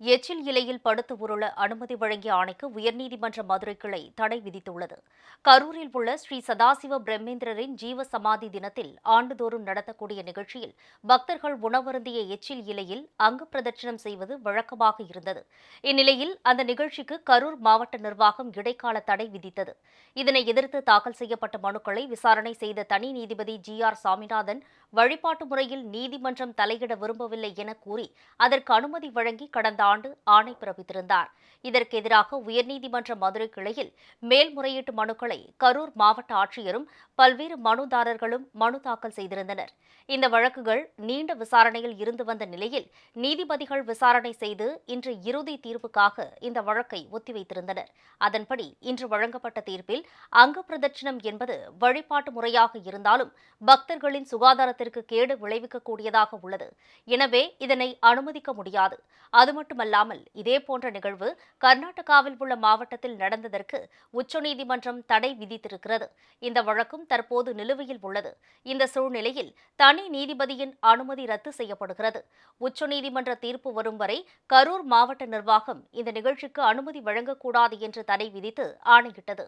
எச்சில் இலையில் படுத்து உருள அனுமதி வழங்கிய ஆணைக்கு உயர்நீதிமன்ற மதுரை கிளை தடை விதித்துள்ளது. கரூரில் உள்ள ஸ்ரீ சதாசிவ பிரம்மேந்திரரின் ஜீவ சமாதி தினத்தில் ஆண்டுதோறும் நடத்தக்கூடிய நிகழ்ச்சியில் பக்தர்கள் உணவருந்திய எச்சில் இலையில் அங்கு பிரதட்சணம் செய்வது வழக்கமாக இருந்தது. இந்நிலையில் அந்த நிகழ்ச்சிக்கு கரூர் மாவட்ட நிர்வாகம் இடைக்கால தடை விதித்தது. இதனை எதிர்த்து தாக்கல் செய்யப்பட்ட மனுக்களை விசாரணை செய்த தனி நீதிபதி ஜி ஆர் சாமிநாதன் வழிபாட்டு முறையில் நீதிமன்றம் தலையிட விரும்பவில்லை என கூறி அதற்கு அனுமதி வழங்கி கடந்த ஆண்டு ஆணை பிறப்பித்திருந்தார். இதற்கு எதிராக உயர்நீதிமன்ற மதுரை கிளையில் மேல்முறையீட்டு மனுக்களை கரூர் மாவட்ட ஆட்சியரும் பல்வேறு மனுதாரர்களும் மனு தாக்கல் செய்திருந்தனர். இந்த வழக்குகள் நீண்ட விசாரணையில் இருந்து வந்த நிலையில் நீதிபதிகள் விசாரணை செய்து இன்று இறுதி தீர்ப்புக்காக இந்த வழக்கை ஒத்திவைத்திருந்தனர். அதன்படி இன்று வழங்கப்பட்ட தீர்ப்பில் அங்க பிரதட்சணம் என்பது வழிபாட்டு முறையாக இருந்தாலும் பக்தர்களின் சுகாதாரத்திற்கு கேடு விளைவிக்கக்கூடியதாக உள்ளது. எனவே இதனை அனுமதிக்க முடியாது. அது மட்டுமல்லாமல் இதேபோன்ற நிகழ்வு கர்நாடகாவில் உள்ள மாவட்டத்தில் நடந்ததற்கு உச்சநீதிமன்றம் தடை விதித்திருக்கிறது. இந்த வழக்கும் தற்போது நிலுவையில் உள்ளது. இந்த சூழ்நிலையில் தனி நீதிபதியின் அனுமதி ரத்து செய்யப்படுகிறது. உச்சநீதிமன்ற தீர்ப்பு வரும் வரை கரூர் மாவட்ட நிர்வாகம் இந்த நிகழ்ச்சிக்கு அனுமதி வழங்கக்கூடாது என்று தடை விதித்து ஆணையிட்டது.